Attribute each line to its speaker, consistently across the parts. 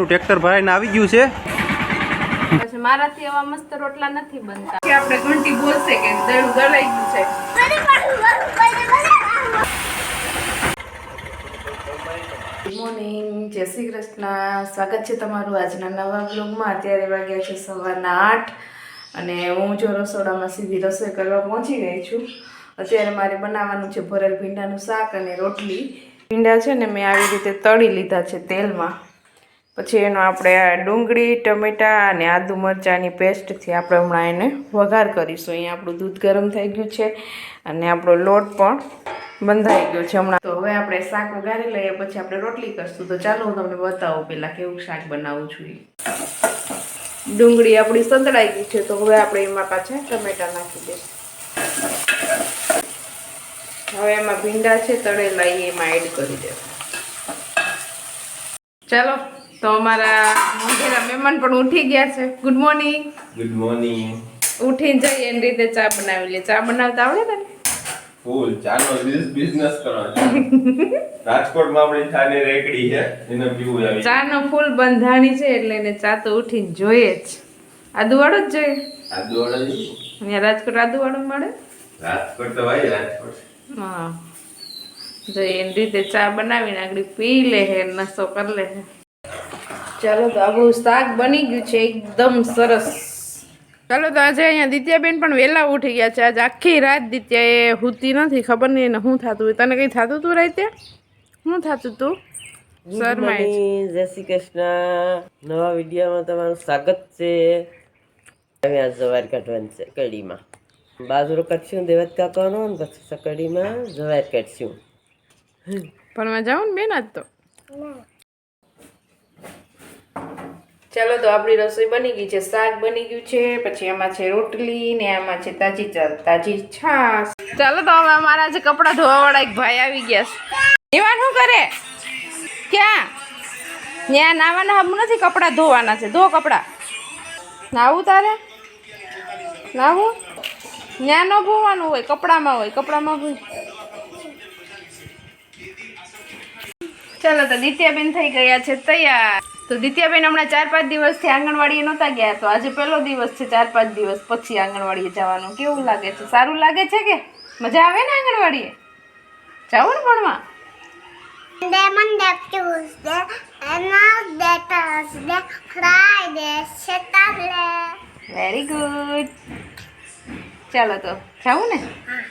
Speaker 1: Tractor ભરાઈને આવી ગયું છે.
Speaker 2: પછી મારાથી એવા મસ્ત રોટલા નથી બનતા. કે આપણે ઘંટી બોલશે કે દળું દળાઈ ગયું છે. ગુડ મોર્નિંગ જય શ્રી કૃષ્ણ. સ્વાગત છે તમારું આજના નવા બ્લોગમાં અત્યારે વાગ્યા છે સવારના આઠ અને હું જો રસોડામાં સીધી રસોઈ કરવા પહોંચી ગઈ છું. અત્યારે મારે બનાવવાનું છે ભરેલ ભીંડાનું શાક અને રોટલી. ભીંડા છે ને મેં આવી રીતે તળી લીધા છે તેલમાં. પછી એનો આપણે આ ડુંગળી, ટમેટાં અને આદુ મરચાંની પેસ્ટથી આપણે હમણાં એને વઘાર કરીશું. અહીંયા આપણું દૂધ ગરમ થઈ ગયું છે અને આપણો લોટ પણ બંધાઈ ગયો છે હમણાં. તો હવે આપણે શાક વઘારી લઈએ, પછી આપણે રોટલી કરશું. તો ચાલો હું તમને બતાવું પહેલાં કેવું શાક બનાવું છું ડુંગળી આપણી સંતળાઈ ગઈ છે, તો હવે આપણે એમાં પાછા ટમેટાં નાખી દઈશું. હવે એમાં ભીંડા છે, તળેલા એ એમાં એડ કરી દેવા ચાલો. તો અમારા મોઢેરા મહેમાન પણ ઉઠી ગયા છે. ગુડ મોર્નિંગ
Speaker 3: ગુડ મોર્નિંગ
Speaker 2: ઉઠીને જઈએ એની રીતે ચા બનાવી લે ચા બનાવતા આવડે તને?
Speaker 3: ફૂલ. નો બિઝનેસ કરો રાજકોટમાં આપણી ચાની રેકડી છે. એને પીવું આવી.
Speaker 2: ચાનો ફૂલ બંધાણી છે એટલે એને ચા તો ઉઠીને જોઈએ જ. આદુવાળો જ જોઈએ.
Speaker 3: આ જ
Speaker 2: અહીંયા રાજકોટ આદુવાળો મળે?
Speaker 3: રાજકોટ તો ભાઈ રાજકોટ.
Speaker 2: હા. જો એની રીતે ચા બનાવીને આગળ પી લે હે નશો કરી લે હે. ચાલો તો આપણું શાક બની ગયું છે એકદમ સરસ. ચાલો તો આજે અહીંયા દિત્યાબેન પણ વહેલા ઉઠી ગયા છે. આજે આખી રાત દિત્યા એ હુતી નથી ખબર નહીં એને શું થતું હોય. તને કંઈ થતું હતું રાતે? શું થતું તું? શરમાય
Speaker 4: જય શ્રી કૃષ્ણ. નવા વિડીયોમાં તમારું સ્વાગત છે. અમે આ જવાર કાઢવાની છે કડીમાં. બાજરો કાઢશું દેવત કાકાનો ને પછી કડીમાં જવાર કાઢશું.
Speaker 2: પણ મેં જાઉં ને બેન આજ તો? ચાલો તો આપણી રસોઈ બની ગઈ છે, શાક બની ગયું છે, પછી આમાં છે રોટલી ને આમાં છે તાજી તાજી છાશ. ચાલો તો હવે અમારા જે કપડાં ધોવા વાળા એક ભાઈ આવી ગયા છે. નિવાન શું કરે? ક્યાં? ત્યાં નાવાના હમ નથી કપડાં ધોવાના છે, ધો કપડાં. નાવું તારે? નાવું? ત્યાં ન ધોવાનું હોય, કપડામાં હોય, કપડામાં ચાલો તો દિત્યાબેન થઈ ગયા છે તૈયાર. તો દિત્યાબેન હમણાં ચાર પાંચ દિવસથી આંગણવાડીએ નહોતા ગયા તો આજે પહેલો દિવસ છે ચાર પાંચ દિવસ પછી આંગણવાડીએ જવાનું. કેવું લાગે છે? સારું લાગે છે કે? મજા આવે ને આંગણવાડીએ? જાવું ને ભણવા.
Speaker 5: Monday, Monday, Tuesday, Wednesday, Thursday, Friday, Saturday.
Speaker 2: Very good ચાલો તો જાવું ને.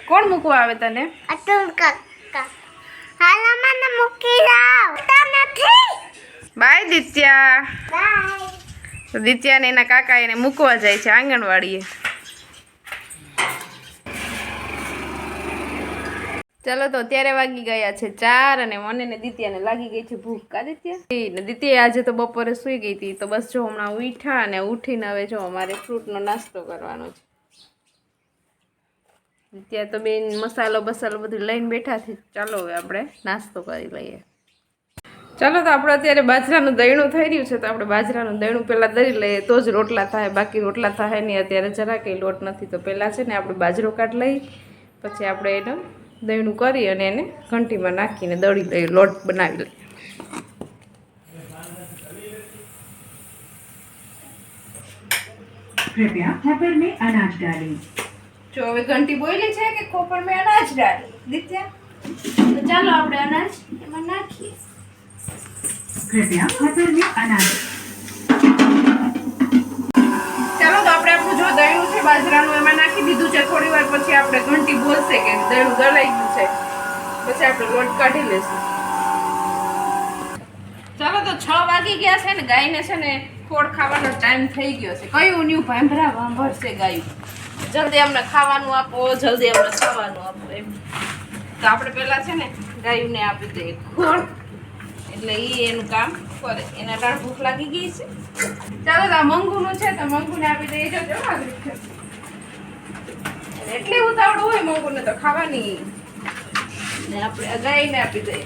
Speaker 2: કોણ મૂકવા આવે તને?
Speaker 5: અતુલ કાકા. હાલો મને મૂકી જાવ નથી?
Speaker 2: બાય દિત્યા.
Speaker 5: બાય.
Speaker 2: તો દિત્યાને એના કાકા એને મૂકવા જાય છે આંગણવાડીએ. ચાલો તો અત્યારે વાગી ગયા છે ચાર અને મને ને દિત્યાને લાગી ગઈ છે ભૂખ. કા દિત્યા? ને દિત્યા આજે તો બપોરે સૂઈ ગઈ હતી. તો બસ જો હમણાં ઉઠા અને ઉઠીને હવે જો અમારે ફ્રૂટનો નાસ્તો કરવાનો છે. દિત્યા તો બેન મસાલો બસાલો બધું લઈને બેઠા છે. ચાલો હવે આપણે નાસ્તો કરી લઈએ. ચાલો તો આપણે અત્યારે બાજરાનું દહીણું થઈ રહ્યું છે તો આપણે બાજરાનું દહીણું પહેલાં દરી લઈએ તો જ રોટલા થાય બાકી રોટલા થાય નહીં અત્યારે જરા કંઈ લોટ નથી. તો પહેલાં છે ને આપણે બાજરો કાઢ લઈ પછી આપણે એને દહીણું કરી અને એને ઘંટીમાં નાખીને દળી લઈએ લોટ બનાવી લઈએ. કૃપયા ઘંટી બોઈલી છે ચાલો આપણે અનાજ એમાં નાખીએ.
Speaker 6: કૃપયા કતર મેં
Speaker 2: ચાલો તો આપણે જો દળ્યું છે, બાજરાનું એમાં નાખી દીધું છે. થોડી વાર પછી આપણે ઘંટી બોલશે કે દળ્યું દળાઈ ગયું છે. પછી આપણે લોટ કાઢી લેશું ચાલો તો છ વાગી ગયા છે ને, ગાયને છે ને ખોળ ખાવાનો ટાઈમ થઈ ગયો છે. કયું ન્યુ ભાંભરા ભાંભરશે ગાયું? જલ્દી અમને ખાવાનું આપો, જલ્દી અમને ખાવાનું આપો એમ. તો આપણે પહેલાં છે ને ગાયુંને આપી દઈએ. ખોળ. એટલે એનું કામ કરે. એના ટાણ ભૂખ લાગી ગઈ છે. ચાલો આ મંગુનું છે તો મંગુને આપી દઈએ. જો જો આવી રીતે. એટલી ઉતાવળ હોય મંગુને તો ખાવાની. ને આપણે આ ગાયને આપી દઈએ.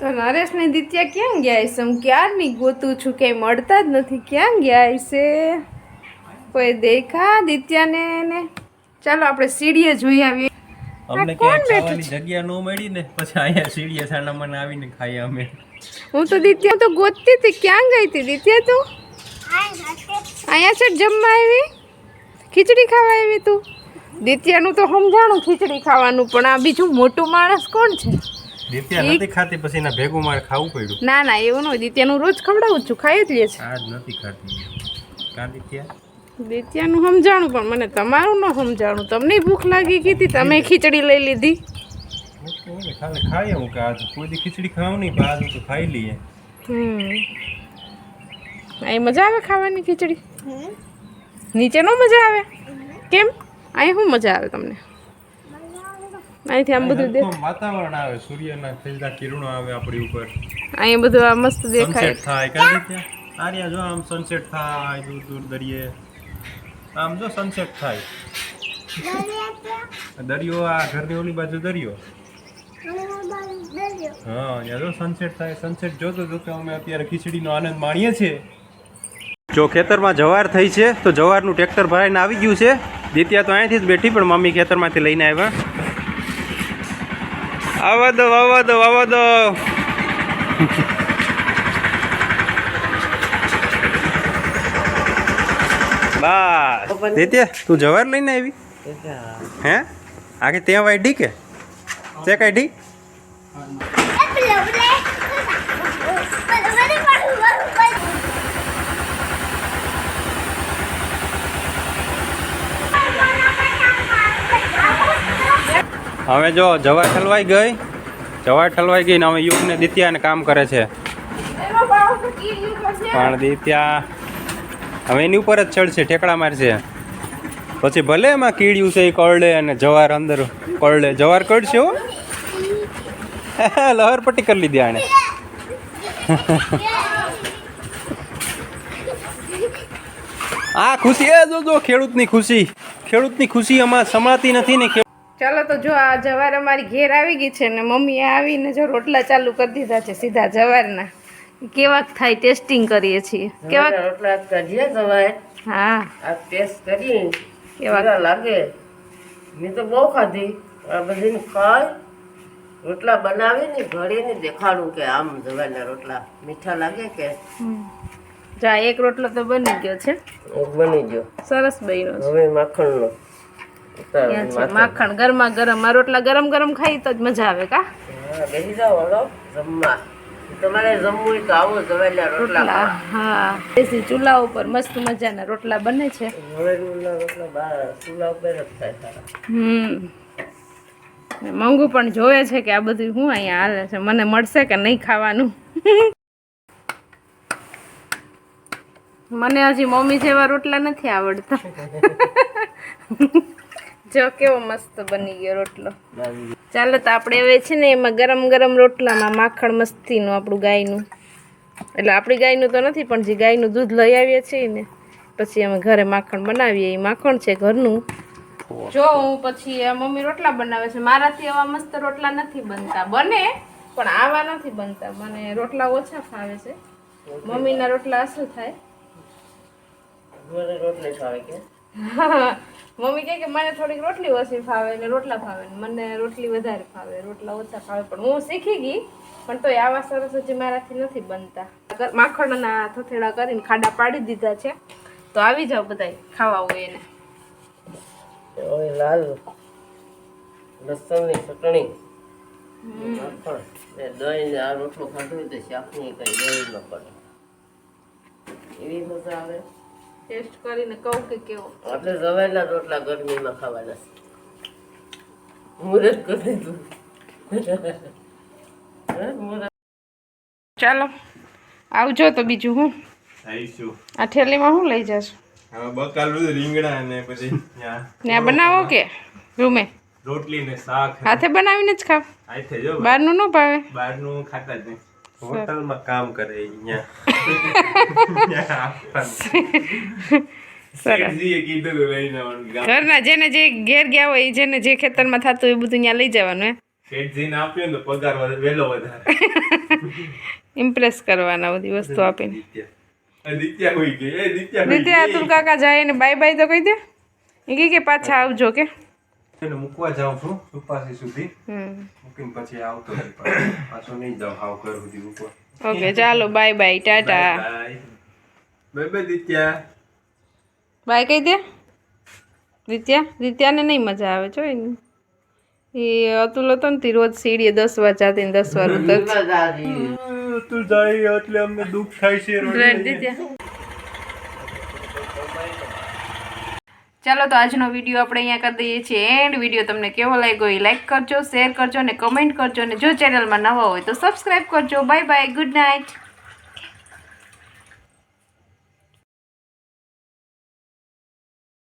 Speaker 2: તો નરેશ ને દિત્યા ક્યાં ગયા છે હું ક્યારની ગોતું છું ક્યાંય મળતા જ નથી. ક્યાં ગયા છે કોઈ દેખા દિત્યાને ને? ચાલો આપણે સીડીએ જોઈ આવીએ.
Speaker 3: અમને ક્યાંય ખાવાની જગ્યા ન મળી ને પછી અહીંયા સીડીએ સાણામાં આવીને ખાઈએ અમે.
Speaker 2: હું તો દિત્યા તો ગોતતી હતી. ક્યાં ગઈ હતી દિત્યા તું? અહીંયા છે જમવા આવી? ખીચડી ખાવા આવી તું? દિત્યાનું તો સમજાણું ખીચડી ખાવાનું પણ આ બીજું મોટું માણસ કોણ છે?
Speaker 3: દિત્યા નથી ખાતી પછી એના ભેગું મારે ખાવું પડ્યું.
Speaker 2: ના ના એવું નહીં દિત્યાનું રોજ ખવડાવું છું ખાઈ જ લે છે.
Speaker 3: આજ નથી ખાતી. કા દિત્યા?
Speaker 2: દિત્યાનું સમજાણું પણ મને તમારું ન સમજાણું. તમને ભૂખ લાગી ગઈ તમે ખીચડી લઈ લીધી.
Speaker 3: ખાલી હું કે આજ કોઈ ખીચડી ખાવું નહીં પણ આજ તો ખાઈ લઈએ.
Speaker 2: હમ. અહીં મજા આવે ખાવાની ખીચડી? નીચે નો મજા આવે? કેમ? અહીં શું મજા આવે તમને? અહીંથી આમ બધું દેખ
Speaker 3: વાતાવરણ આવે સૂર્યના સીધા કિરણો આવે આપણી ઉપર.
Speaker 2: અહીં બધું આ મસ્ત દેખાય.
Speaker 3: થાય. કા દિત્યા આર્યા જો આમ સનસેટ થાય દૂર દૂર દરિયે. આમ જો સનસેટ થાય. દરિયો, આ ઘરની ઓલી બાજુ દરિયો. હા યાર સનસેટ થાય. સનસેટ જોતો જોતો અમે અત્યારે ખીચડીનો આનંદ માણીએ છીએ. જો ખેતરમાં જવાર થઈ છે, તો જવારનું ટ્રેક્ટર ભરાઈને આવી ગયું છે. દિત્યા તો અહીંયાથી જ બેઠી, પણ મમ્મી ખેતરમાંથી લઈને આવ્યા. આવા દો આવવા દો આવવા દો. બસ દિત્યા તું જવાર લઈને આવી? હે. આખી ત્યાં વાઢી કે તે કાઢી હવે જો જવાર ઠલવાઈ ગઈ. જવાર ઠલવાઈ ગઈ ને હવે યુગને દિત્યાને કામ કરે છે. પણ દિત્યા હવે એની ઉપર જ ચડશે ઠેકડા મારશે પછી ભલે એમાં કીડ્યું છે, એ કરડે અને જવાર અંદર કરડે. જવાર કરડશે હો. લહર પટ્ટી કરી લીધી આણે. આ ખુશી, એ જો જો, ખેડૂતની ખુશી. ખેડૂતની ખુશી અમાર સમાતી નથી ને
Speaker 2: ચાલો તો જો, આ જવાર અમારી ઘેર આવી ગઈ છે ને મમ્મીએ આવીને જો રોટલા ચાલુ કરી દીધા છે, સીધા જવારના. કેવાક થાય ટેસ્ટિંગ કરીએ છીએ. કેવાક
Speaker 4: રોટલા કરીએ સવારે.
Speaker 2: હા.
Speaker 4: આ ટેસ્ટ કરી
Speaker 2: કેવા
Speaker 4: કેવા લાગે. મેં તો બહુ ખાધી. આ બધીને ખાય. રોટલા બનાવીને ઘડીને દેખાડું કે આમ જવાના રોટલા. મીઠા લાગે કે.
Speaker 2: જા એક રોટલો તો બની ગયો છે.
Speaker 4: એક બની ગયો.
Speaker 2: સરસ બન્યો
Speaker 4: હવે માખણનો.
Speaker 2: માખણ. ગરમા ગરમ. આ રોટલા ગરમ ગરમ ખાઈ તો જ મજા આવે કા?
Speaker 4: બેસી જાઓ હલો. જમવા. તમારે જમવું હોય તો આવો જવેલા રોટલા
Speaker 2: હા. દેશી ચૂલા ઉપર મસ્ત મજાના રોટલા બને છે.
Speaker 4: રોટલા ચૂલા ઉપર જ થાય સારા.
Speaker 2: હમ. મંગુ પણ જોવે છે કે આ બધું હું અહીંયા હાલે છે. મને મળશે કે નહીં ખાવાનું? મને હજી મમ્મી જેવા રોટલા નથી આવડતા. જો કેવો મસ્ત બની ગયો રોટલો. ચાલો તો આપણે હવે છે ને એમાં ગરમ ગરમ રોટલામાં માખણ મસ્તીનું આપણું ગાયનું. એટલે આપણી ગાયનું તો નથી પણ જે ગાયનું દૂધ લઈ આવીએ છીએ ને પછી અમે ઘરે માખણ બનાવીએ. એ માખણ છે ઘરનું. જો હું પછી મમ્મી રોટલા બનાવે છે. મારાથી આવા મસ્ત રોટલા નથી બનતા. બને પણ આવા નથી બનતા. મને રોટલા ઓછા ફાવે છે. મમ્મીના રોટલા અસલ થાય.
Speaker 4: રોટલા ફાવે કે?
Speaker 2: મમ્મી કહે કે મને થોડીક રોટલી ઓછી ફાવે ને રોટલા ફાવે મને રોટલી વધારે ફાવે રોટલા ઓછા ફાવે. પણ હું શીખી ગઈ પણ તોય આવા સરસ હજી મારાથી નથી બનતા. માખણના થથેડા કરીને ખાડા પાડી દીધા છે તો આવી જાવ બધાય ખાવા હોય એને.
Speaker 4: ઓય લાલ લસણની ચટણી માખણ ને દહીં ને આ રોટલું ખાધું તો શાકની કઈ દહીં ન પડે. એવી મજા આવે?
Speaker 2: ટેસ્ટ કરીને કહું કે કેવો.
Speaker 4: આપણે રવેલા રોટલા ગરમીમાં ખાવાના છે. મુહૂર્ત કરી દીધું.
Speaker 2: ચાલો આવજો તો બીજું હું? આ થેલીમાં હું લઈ જશું?
Speaker 3: હવે બકાલું રીંગણા ને પછી ત્યાં
Speaker 2: બનાવો કે રૂમે?
Speaker 3: રોટલી ને શાક
Speaker 2: હાથે બનાવીને જ ખાવ.
Speaker 3: જો
Speaker 2: બહારનું ન ભાવે?
Speaker 3: બહારનું ખાતા જ નહીં. હોટલમાં કામ કરે અહીંયા.
Speaker 2: ઘરના જેને જે ઘેર ગયા હોય જેને જે ખેતરમાં થતું હોય એ બધું ત્યાં લઈ જવાનું હે
Speaker 3: શેઠજીને આપ્યો ને તો પગાર વહેલો વધારે.
Speaker 2: ઇમ્પ્રેસ કરવાના બધી વસ્તુ આપીને.
Speaker 3: દિત્યા.
Speaker 2: અતુલ કાકા જાય ને બાય બાય તો કહી દે. એ કે પાછા આવજો કે
Speaker 3: એને મૂકવા જાઉં છું સુપાસી સુધી. મૂકીને પછી આવતો પાછો. પાછો નહીં જાઉં હાવ ઘર સુધી મૂકવા.
Speaker 2: ઓકે ચાલો bye bye tata.
Speaker 3: Bye bye Ditya.
Speaker 2: Bye કહી દે. દિત્યા દિત્યાને નહીં મજા આવે છો એની એ અતુલ હતો ને તે રોજ સીડીએ દસ વાર જાતી ને દસ વાર ઉતર
Speaker 3: તું જાય એટલે અમને દુઃખ થાય છે
Speaker 2: દિત્યા. ચાલો તો આજનો વીડિયો આપણે અહીંયા કરી દઈએ છીએ એન્ડ. વીડિયો તમને કેવો લાગ્યો એ લાઈક કરજો શેર કરજો અને કમેન્ટ કરજો. અને જો ચેનલમાં નવા હોય તો સબસ્ક્રાઈબ કરજો. Bye bye good night